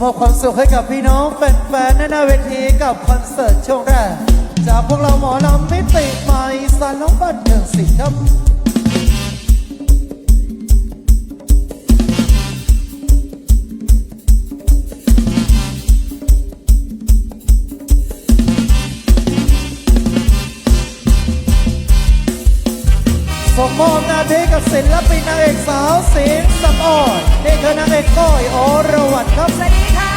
มอบความสุขให้กับพี่น้องแฟนๆในหน้าเวทีกับคอนเสิร์ตช่วงแรก จากพวกเราหมอลำมิติใหม่สารน้องบัตรเดินสีดำ ส่งมอบน้าที่กับศิลปินนางเอกสาวเสียงสำอ่อนนี่คือนางเอกก้อยอรวรรครับสวัสดีค่ะ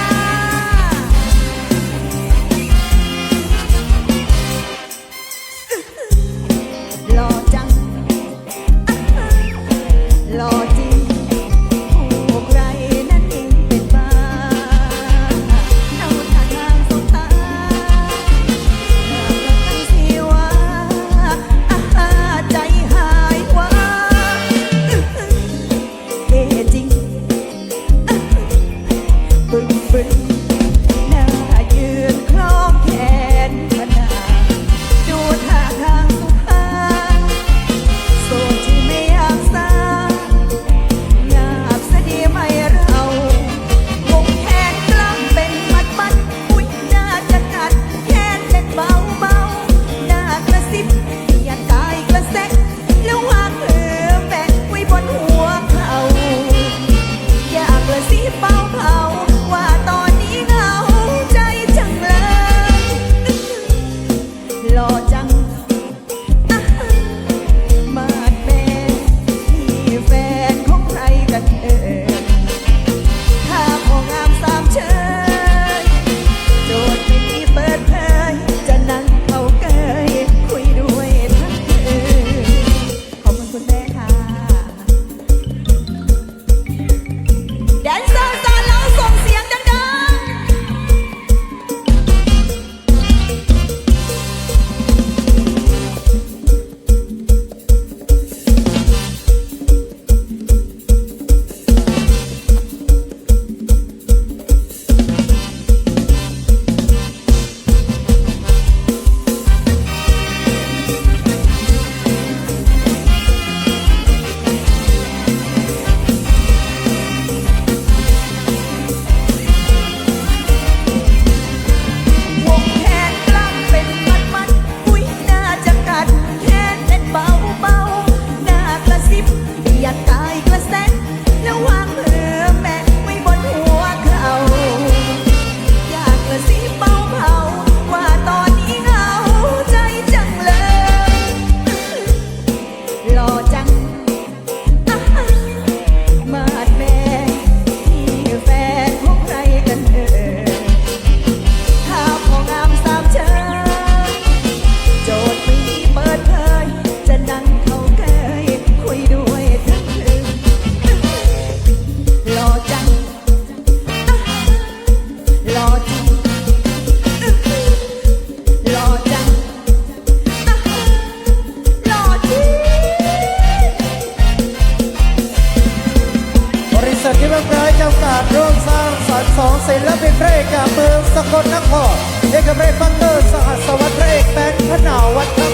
ศิลปินพระกจากเมืองสกลนครเอกเรฟันเตอร์สหัสวัสดิ์พระเอกแบนพระนาวัดครับ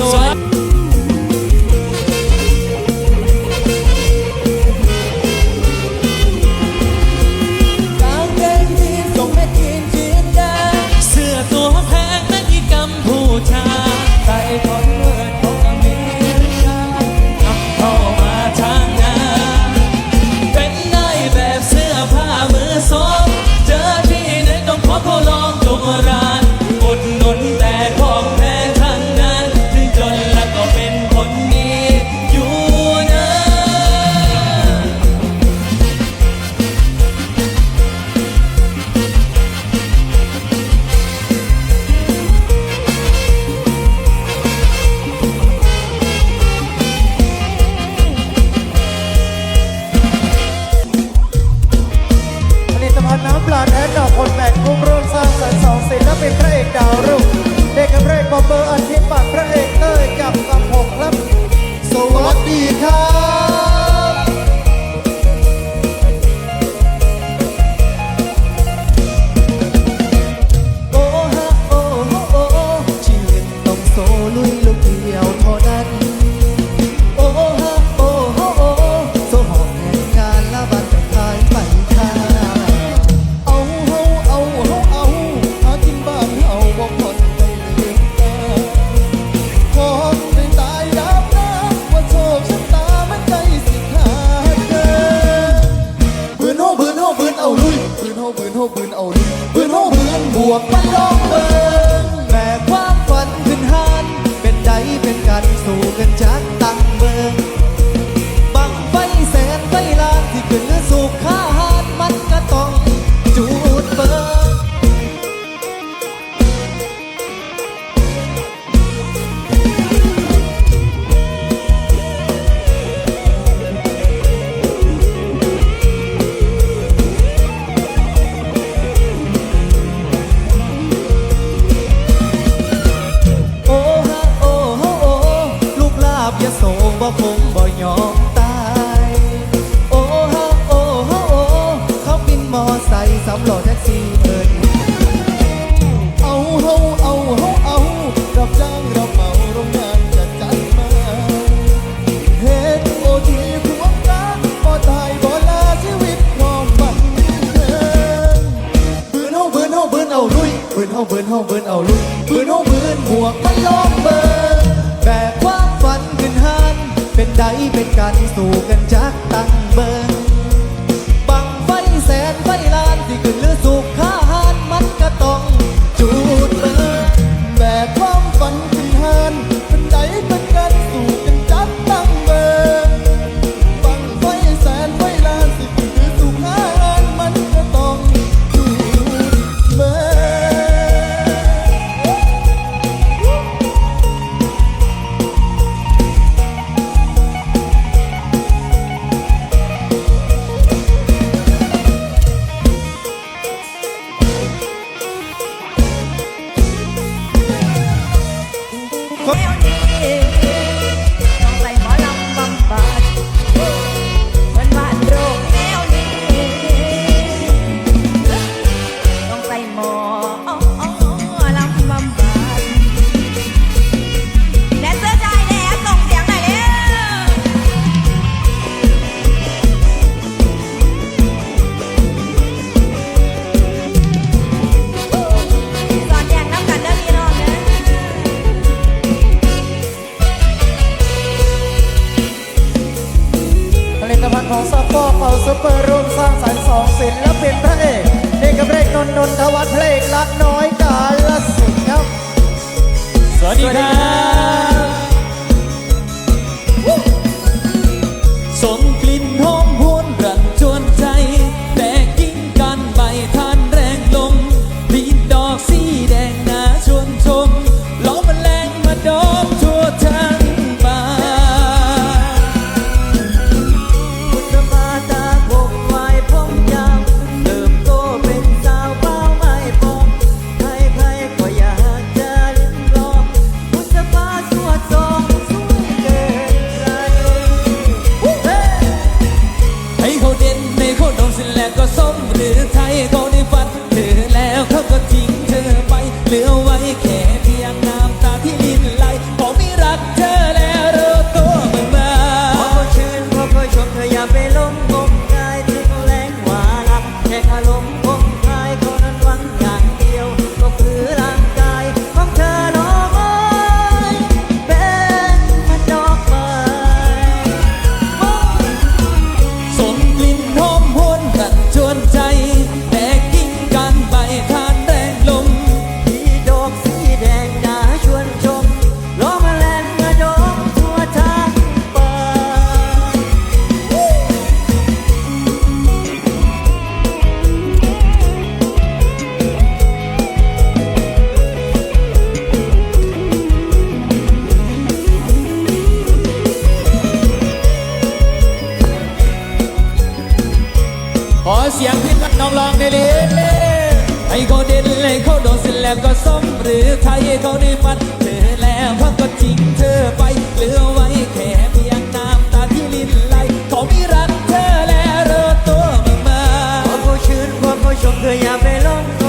สวัส เป็นใดเป็นกันสู่กันจักตั้งเบิงบังไฟแสนไฟลานที่ขึ้นเรือสูง 没有你 นนทวัฒน์เพลงรักน้อยกาลสินครับ สวัสดีครับ ขอเสียงพี่น้องลองได้เลยให้เขาเด่นให้เขาโดนเสร็จแล้วก็สมหรือไทยเขาได้ฟันเธอแล้วเขาก็ทิ้งเธอไปเหลือไว้แค่เพียงน้ำตาที่ลินไหลเขาไม่รักเธอแล้วรู้ตัวมากมาขอผู้ชื่นความผู้ชมเธออย่าไปลง